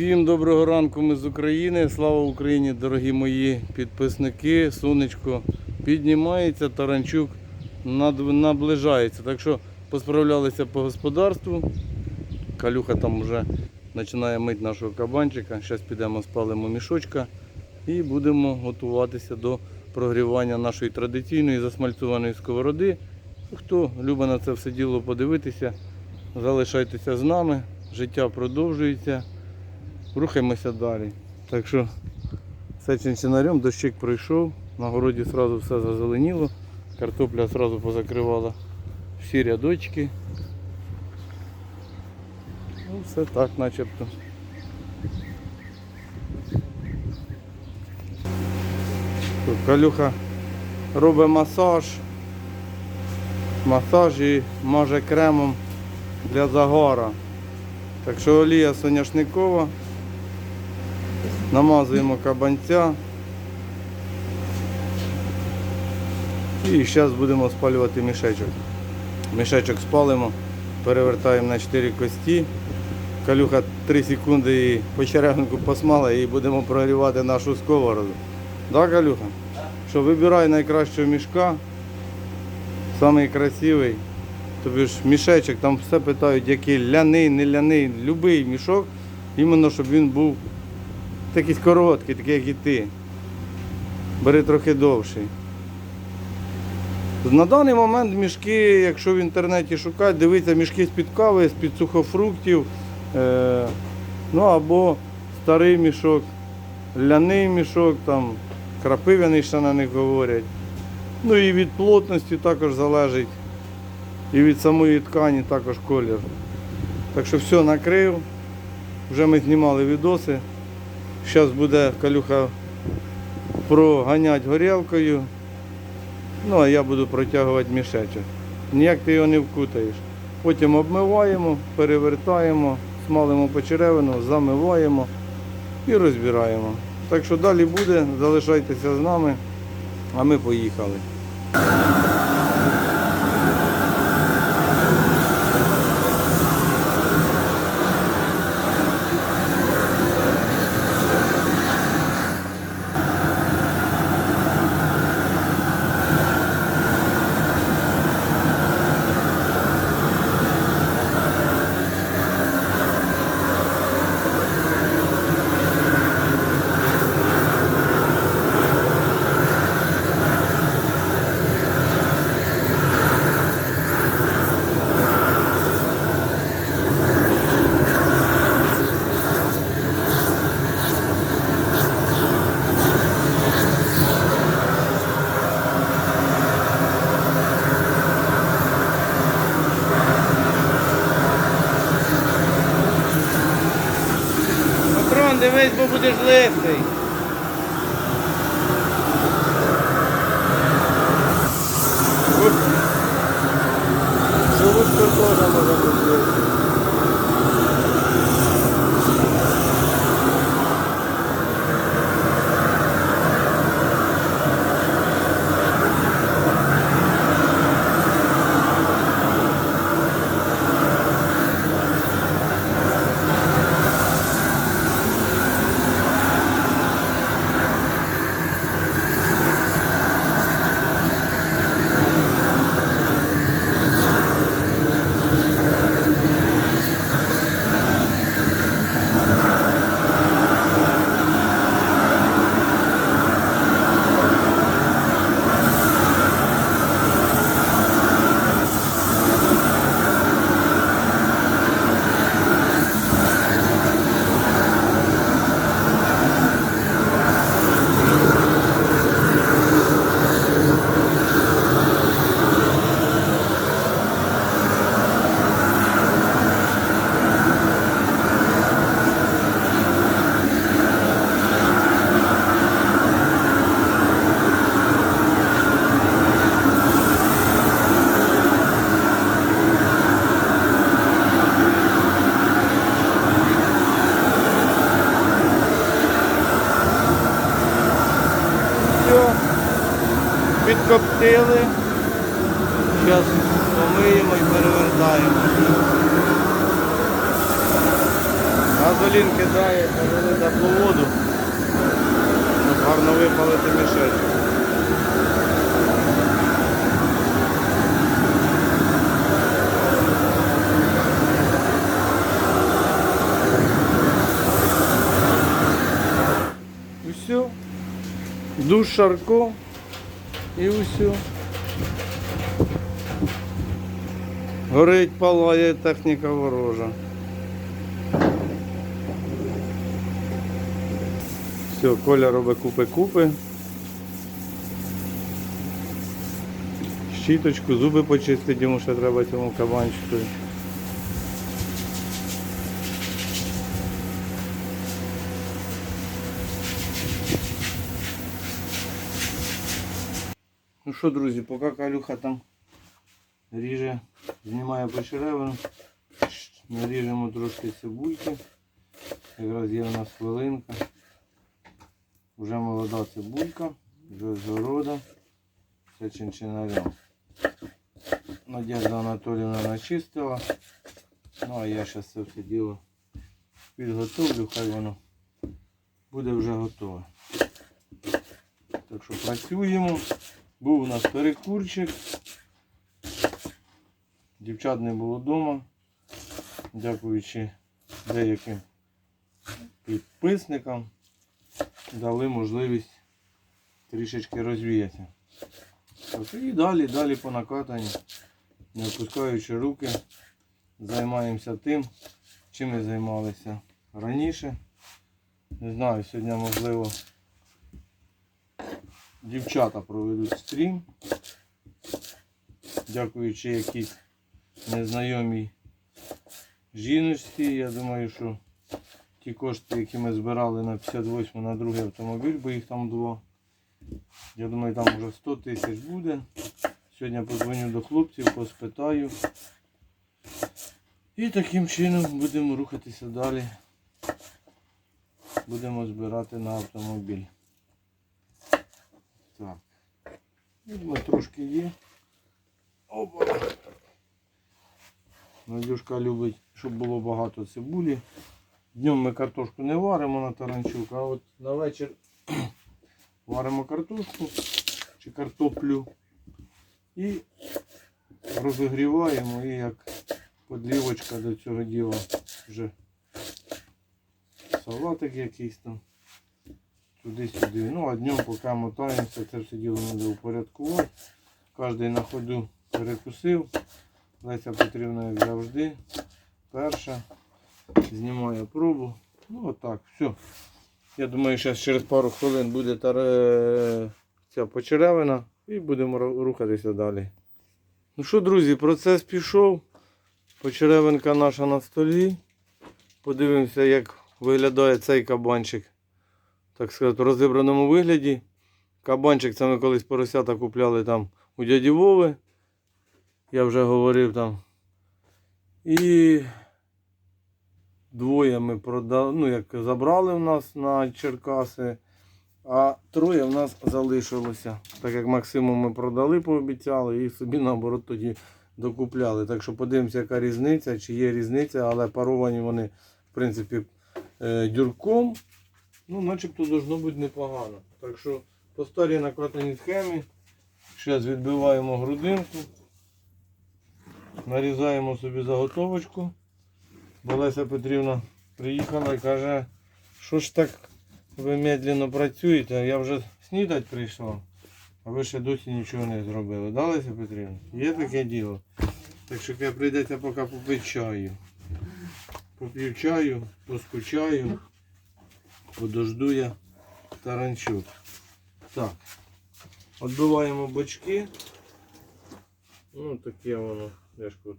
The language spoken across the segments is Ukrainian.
Всім доброго ранку ми з України. Слава Україні, дорогі мої підписники. Сонечко піднімається, таранчук наближається. Так що посправлялися по господарству. Калюха там вже починає мити нашого кабанчика. Зараз підемо спалимо мішочка і будемо готуватися до прогрівання нашої традиційної засмальцованої сковороди. Хто любить на це все діло подивитися, залишайтеся з нами. Життя продовжується. Рухаємося далі. Так що все чинчинарем, дощик пройшов, на городі одразу все зазеленіло, картопля одразу позакривала всі рядочки. Ну, все так начебто. Тут Калюха робить масаж. Масаж і маже кремом для загара. Так що олія соняшникова. Намазуємо кабанця. І зараз будемо спалювати мішечок. Мішечок спалимо, перевертаємо на 4 кості. Калюха 3 секунди і по черевнику посмала і будемо прогрівати нашу сковороду. Так, Калюха? Що вибирай найкращого мішка, самий красивий. Тобі ж мішечок, там все питають, який ляний, не ляний, любий мішок, іменно щоб він був такий короткий, такий, як і ти. Бери трохи довший. На даний момент мішки, якщо в інтернеті шукати, дивіться мішки з-під кави, з-під сухофруктів, е, ну або старий мішок, ляний мішок, там, крапивяний ще на них говорять. Ну і від плотності також залежить. І від самої ткані також колір. Так що все накрив. Вже ми знімали відоси. Зараз буде калюха проганять горілкою. Ну а я буду протягувати мішечок. Ніяк ти його не вкутаєш. Потім обмиваємо, перевертаємо, смалимо почеревину, замиваємо і розбираємо. Так що далі буде, залишайтеся з нами, а ми поїхали. Бо Душ Шарко і усьо. Горить, палає техніка ворожа. Все, Коля робить купи-купи. Щіточку, зуби почистити, йому ще треба цьому кабанчику. Що, друзі, поки Калюха там ріже, знімає почеревину, наріжемо трошки цибульки. Якраз є у нас хвилинка. Вже молода цибулька, вже з города. Все чинчинарем. Надежда Анатоліївна начистила. Ну а я зараз це все діло підготовлю, хай воно буде вже готове. Так що працюємо. Був у нас перекурчик. Дівчат не було вдома. Дякуючи деяким підписникам дали можливість трішечки розвіятися. І далі, далі по накатанні, не опускаючи руки, займаємося тим, чим ми займалися раніше. Не знаю, сьогодні можливо дівчата проведуть стрім. Дякуючи якійсь незнайомій жіночці. Я думаю, що ті кошти, які ми збирали на 58 на другий автомобіль, бо їх там два. Я думаю, там вже 100 тисяч буде. Сьогодні подзвоню до хлопців, поспитаю. І таким чином будемо рухатися далі. Будемо збирати на автомобіль. Так. Ну, трошки є. Опа. Надюшка любить, щоб було багато цибулі. Днем ми картошку не варимо на таранчук, а от на вечір варимо картошку чи картоплю і розігріваємо і як подлівочка до цього діла вже салатик якийсь там туди-сюди. Ну а днем поки мотаємося, це все діло треба упорядкувати. Кожен на ходу перекусив. Леся Петрівна, як завжди, перша. Знімаю пробу. Ну отак, все. Я думаю, зараз через пару хвилин буде таре... ця почеревина і будемо рухатися далі. Ну що, друзі, процес пішов. Почеревинка наша на столі. Подивимося, як виглядає цей кабанчик. Так сказати, в розібраному вигляді. Кабанчик це ми колись поросята купляли там у дяді Вови. Я вже говорив там. І двоє ми продали, ну як забрали в нас на Черкаси, а троє в нас залишилося. Так як Максиму ми продали, пообіцяли, і собі наоборот тоді докупляли. Так що подивимося, яка різниця, чи є різниця, але паровані вони, в принципі, е, дюрком. Ну, начебто должно бути непогано. Так що по старій накатаній схемі. Зараз відбиваємо грудинку. Нарізаємо собі заготовочку. Бо Петрівна приїхала і каже, що ж так ви медленно працюєте, я вже снідати прийшла, а ви ще досі нічого не зробили. Да, Леся Петрівна? Є таке діло. Так що прийдеться поки попити чаю. Поп'ю чаю, поскучаю, подожду я таранчук. Так. Отбиваємо бочки. Ну таке воно.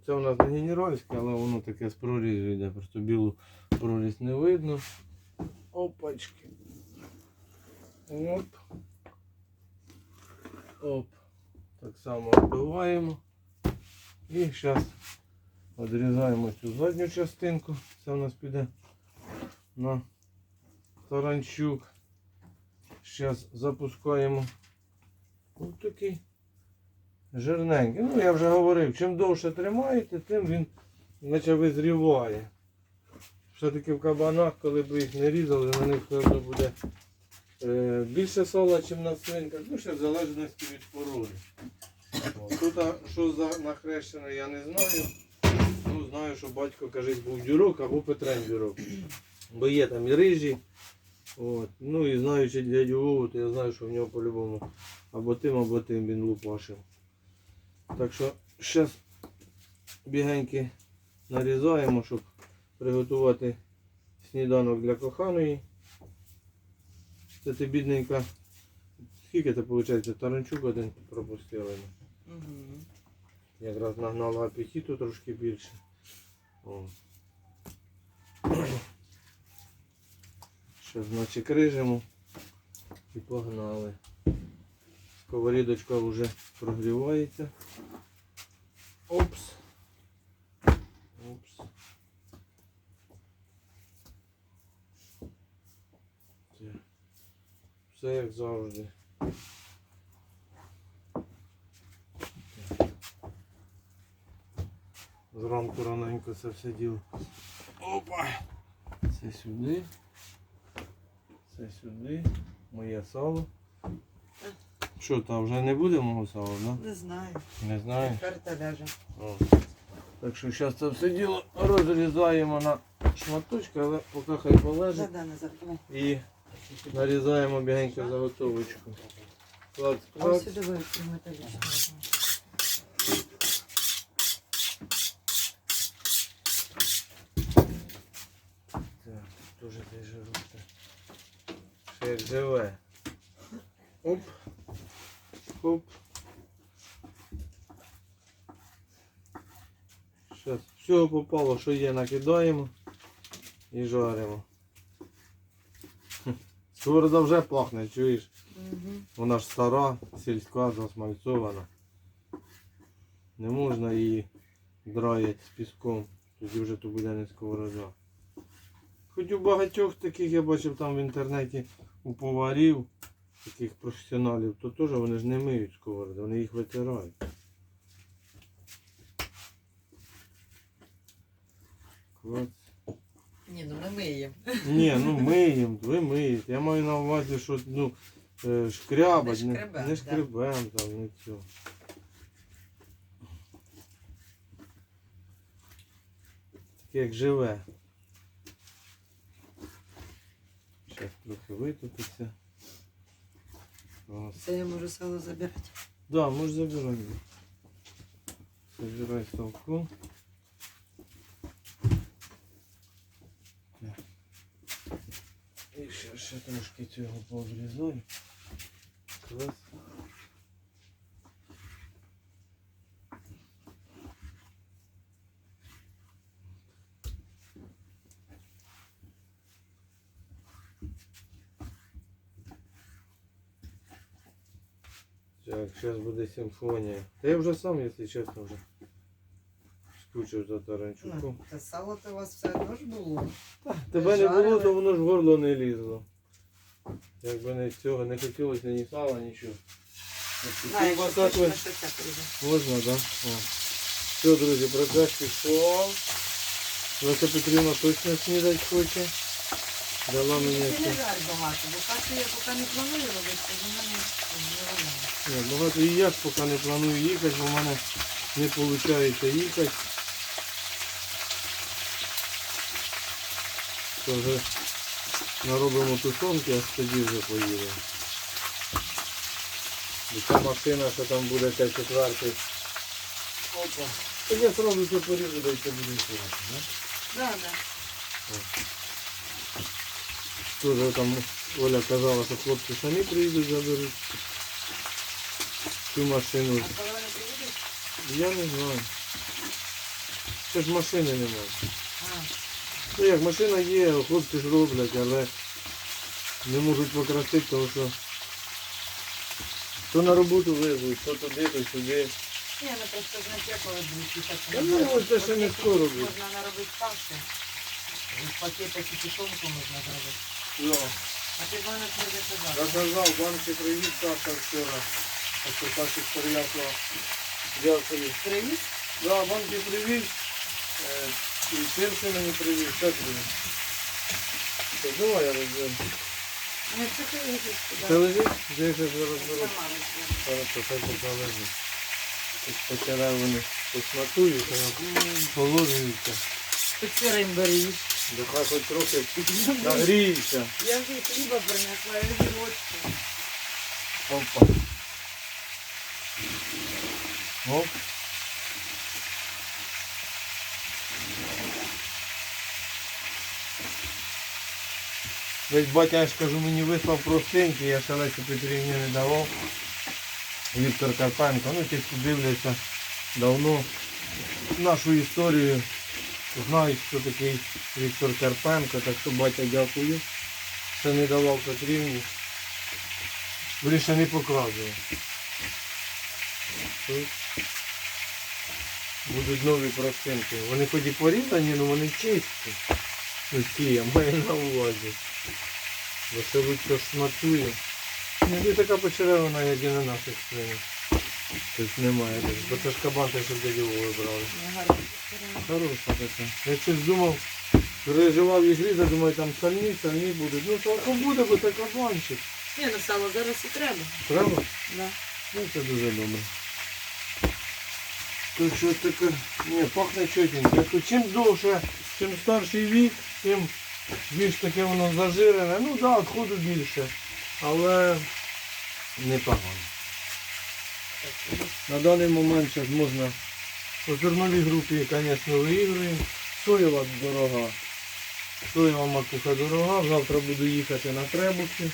Це у нас не генеральське, але воно таке з прорізу йде. Просто білу проріз не видно. Опачки. Оп. Оп. Так само відбиваємо. І зараз відрізаємо цю задню частинку. Це у нас піде на таранчук. Зараз запускаємо ось такий жирненький. Ну я вже говорив, чим довше тримаєте, тим він наче визріває. Все-таки в кабанах, коли б їх не різали, на них все буде е, більше сола, ніж на свинках. Ну, ще в залежності від породи. Тут а, що за нахрещене, я не знаю. Ну, знаю, що батько кажись, був дюрок або Петрен дюрок. Бо є там і рижі. От. Ну і знаючи дядю Вову, то я знаю, що в нього по-любому або тим, або тим він лупашив. Так що зараз бігеньки нарізаємо, щоб приготувати сніданок для коханої. Це ти бідненька. Скільки це виходить? Таранчук один пропустили. Угу. Якраз нагнала апетиту трошки більше. О. Ще значить крижимо і погнали. Сковорідочка вже прогрівається. Опс. Опс. Все як завжди. Зранку раненько це все діло. Опа! Це сюди. Це сюди. Моє сало. Що там, вже не буде мого сала, да? Не знаю. Не знаю. Карта ляже. О. Так що зараз це все діло розрізаємо на шматочки, але поки хай полежить. Да-да, Назар, давай. І нарізаємо бігенько заготовочку. Клац, А клац. сюди металічно. Так, тут теж десь жируся. Ще як живе. Оп. Оп. Зараз всього попало, що є, накидаємо і жаримо. Сковорода вже пахне, чуєш? Угу. Вона ж стара, сільська, засмальцована. Не можна її драять з піском, тоді вже то буде не сковорода. Хоч у багатьох таких я бачив там в інтернеті у поварів, таких професіоналів, то теж вони ж не миють сковороди, вони їх витирають. Клац. Ні, ну ми миємо. Ні, ну миємо, ви миєте. Я маю на увазі, що ну, е, шкрябать, Не шкребем, не шкребем там, не цього. Таке як живе. Трохи витопиться. Це я можу сало забирати. Да, можеш забирати. Забирай. Так. І ще, ще трошки цього пообрізаю. Клас. Так, зараз буде симфонія. Та я вже сам, якщо чесно, вже скучив за Таранчуком. Ну, та сало то у вас все одно ж було. Тебе не було, то воно ж в горло не лізло. Якби не цього не хотілося ні сала, нічого. Знаю, Ковбаса що точно твоя- це прийде. Можна, так? Да? О. Все, друзі, процес пішов. Леся Петрівна точно снідать хоче. Дала мені. Це не жаль багато, бо кашу я поки не планую робити, то вона не, не вона. Ні, багато і я поки не планую їхати, бо в мене не виходить їхати. То вже наробимо тушонки, аж тоді вже поїдемо. І ця машина, що там буде ця четвертий. Опа. Так я сразу це поріжу, да і це буде класно, да? Да. Тоже там Оля казала, що хлопці самі приїдуть, заберуть цю машину. А коли вони приїдуть? Я не знаю. Це ж машини немає. Ну як, машина є, хлопці ж роблять, але не можуть покрасити, тому що то на роботу везуть, то туди, то сюди. ні, ну просто знаєте, коли будуть їхати. Та ну, це ще не скоро буде. Можна наробити каші. З і тушонку можна зробити. А ти мене не Я казав. казав, банки привіз Саша вчора. А що Саші Стар'якова. Дякую. Привіз? Да, банки привіз. Е, І перше мені привіз, так привіз. То Давай я розберу. Не це ти лежиш Це туди. лежить? Де я зараз розберу? Розберу. Хорошо, хай поки лежить. Тут почераю вони посмакують, холоднуються. Ти сирим береш. Да хай хоч трохи нагріється. Я вже хліба принесла, я вже водку. Опа. Оп. Весь батя, я ж кажу, мені вислав простенький, я ще Лесі Петрівні не давав. Віктор Карпенко, ну ті, хто дивляться давно нашу історію, Знають, хто такий Віктор Карпенко, так що батя дякую, що не давав Петрівні. Більше не показував. Тут будуть нові простинки. Вони хоч і порізані, але вони чисті. Такі, я маю на увазі. Бо це лучше шматує. Не така почеревина, як і на наших свинях. Тобто немає. Бо це ж кабан, те, що дядю вибрали. Не. Хороша така. Я щось думав, переживав їх різати, думаю, там сальні, сальні будуть. Ну так буде, бо це кабанчик. Ні, ну сало зараз і треба. Треба? Да. Ну, це дуже добре. Так що таке, ні, пахне чотенько. То чим довше, чим старший вік, тим більш таке воно зажирене. Ну так, да, відходу більше. Але непогано. На даний момент зараз можна по зерновій групі, звісно, виігруємо. Соєва дорога. Соєва макуха дорога. Завтра буду їхати на Требухи.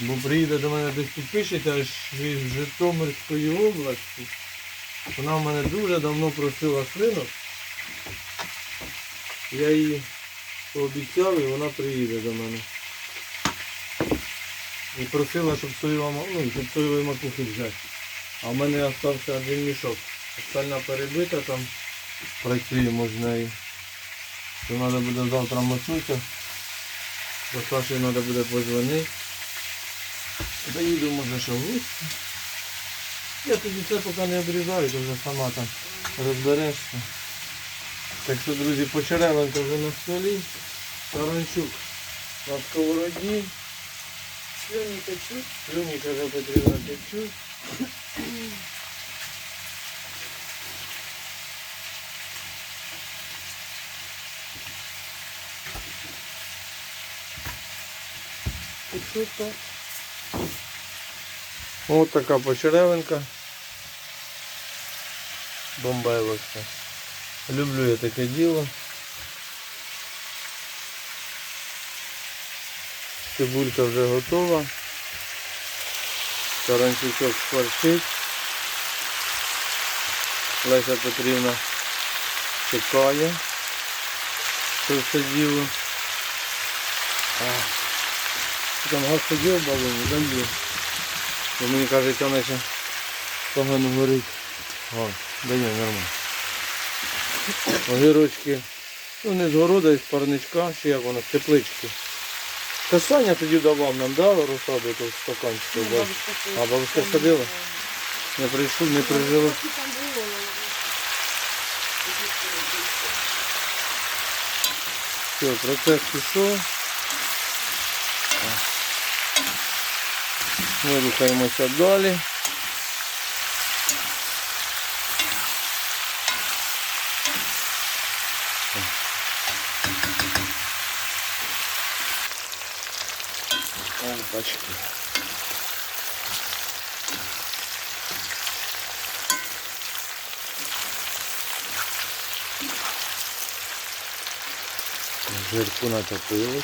Бо приїде до мене десь підпишеться аж з Житомирської області. Вона в мене дуже давно просила свинок. Я їй пообіцяв і вона приїде до мене. І просила, щоб соєва, ну, щоб соєвої макухи взяти. А в мене залишився один мішок. Остальна перебита там. Працюємо з нею. То треба буде завтра мотнутися. До Саші треба буде подзвонити. Доїду, може, що в. Я тоді це поки не обрізаю, то вже сама там розберешся. Так що, друзі, почеревенька вже на столі. Таранчук на сковороді. Слюні течуть. Слюні, каже, потрібно течуть. Так. Ось така почеревинка. Бомбайловська. Люблю я таке діло. Цибулька вже готова. Таранчичок шкварчить. Леся Петрівна чекає. Це все діло. Там газ ходив в балоні, дає. Бо мені кажуть, вона ще погано горить. О, дає нормально. Огірочки. Ну не з города, із парничка, чи як воно, з теплички. Та Саня тоді давав нам, да, розсаду тут бабушка А бабуся садила? Не прийшов, не прижила. Все, процес пішов. Ми рухаємося далі. Опачки. Жирку натопили.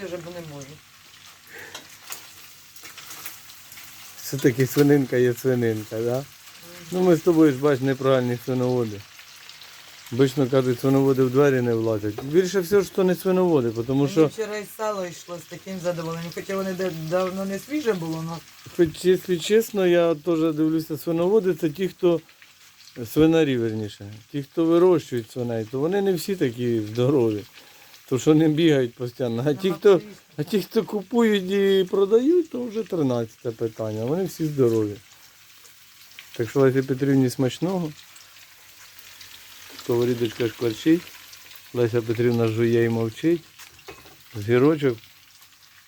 Їсти вже, бо не можу. Все-таки свининка є свининка, да? Ну ми з тобою ж бач неправильні свиноводи. Обично кажуть, свиноводи в двері не влазять. Більше всього, що не свиноводи, тому Мені що, вчора і сало йшло з таким задоволенням, хоча вони давно не свіже було, але хоч, якщо чесно, я теж дивлюся свиноводи, це ті, хто свинарі, верніше. Ті, хто вирощують свиней, то вони не всі такі здорові. То що не бігають постійно. А ті, хто, а ті, хто купують і продають, то вже 13 питання. Вони всі здорові. Так що Лесі Петрівні смачного. Сковорідочка шкварчить. Леся Петрівна жує і мовчить. Згірочок,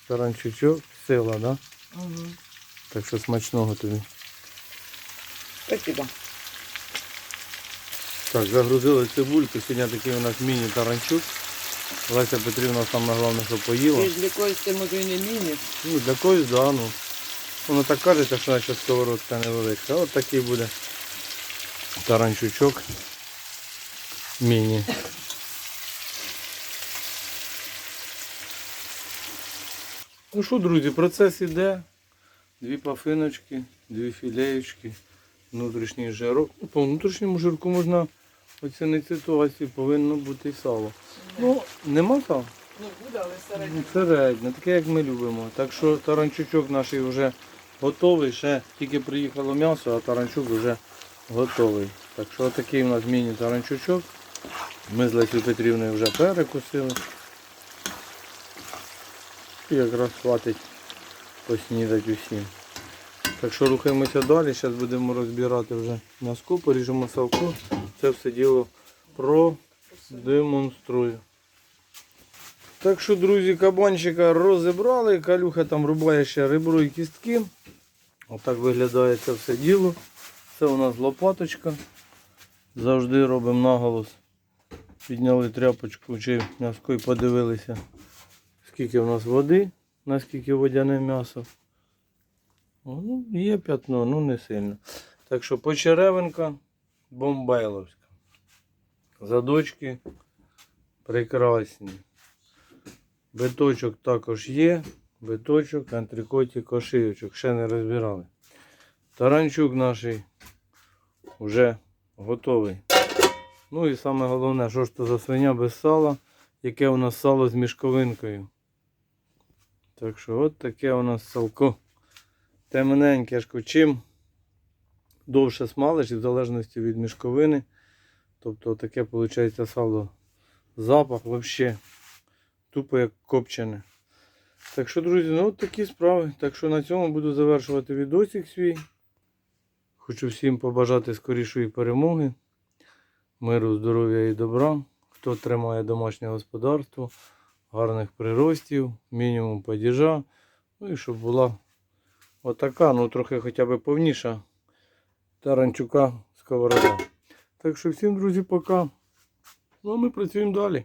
таранчучок, сила, да? Угу. Так що смачного тобі. Спасибо. Так, загрузили цибульку. Сьогодні такий у нас міні-таранчук. Леся Петрівна саме головне, що поїла. Ти ж для когось це може і не міні. Ну, для когось, да, ну. Воно так кажеться, що наче сковородка невелика. От такий буде таранчучок. Міні. Ну що, друзі, процес іде. Дві пафиночки, дві філеєчки, внутрішній жирок. По внутрішньому жирку можна оцінити ситуацію, повинно бути сало. Ну, нема сала? Ну буде, але середньо. Ну, Середньо, таке як ми любимо. Так що таранчучок наш вже готовий, ще тільки приїхало м'ясо, а таранчук вже готовий. Так що такий у нас міні-таранчучок. Ми з Лесю Петрівною вже перекусили. І якраз хватить поснідати усім. Так що рухаємося далі, зараз будемо розбирати вже м'яско, поріжемо салко. Це все діло продемонструю. Так що, друзі, кабанчика розібрали, калюха там рубає ще ребро і кістки. Отак виглядає це все діло. Це у нас лопаточка. Завжди робимо наголос. Підняли тряпочку чи м'яско і подивилися, скільки в нас води, наскільки водяне м'ясо. Ну, є п'ятно, ну не сильно. Так що почеревинка бомбайловська. Задочки прекрасні. Биточок також є. Биточок, антрикотик, ошийочок. Ще не розбирали. Таранчук наш вже готовий. Ну і саме головне, що ж то за свиня без сала, яке у нас сало з мішковинкою. Так що от таке у нас салко. Темненьке ж чим довше смалиш, і в залежності від мішковини. Тобто таке виходить сало. Запах взагалі тупо як копчене. Так що, друзі, ну от такі справи. Так що на цьому буду завершувати відосик свій. Хочу всім побажати скорішої перемоги, миру, здоров'я і добра. Хто тримає домашнє господарство, гарних приростів, мінімум падіжа. Ну і щоб була отака, ну трохи хоча б повніша таранчука сковорода. Так що всім, друзі, пока. Ну а ми працюємо далі.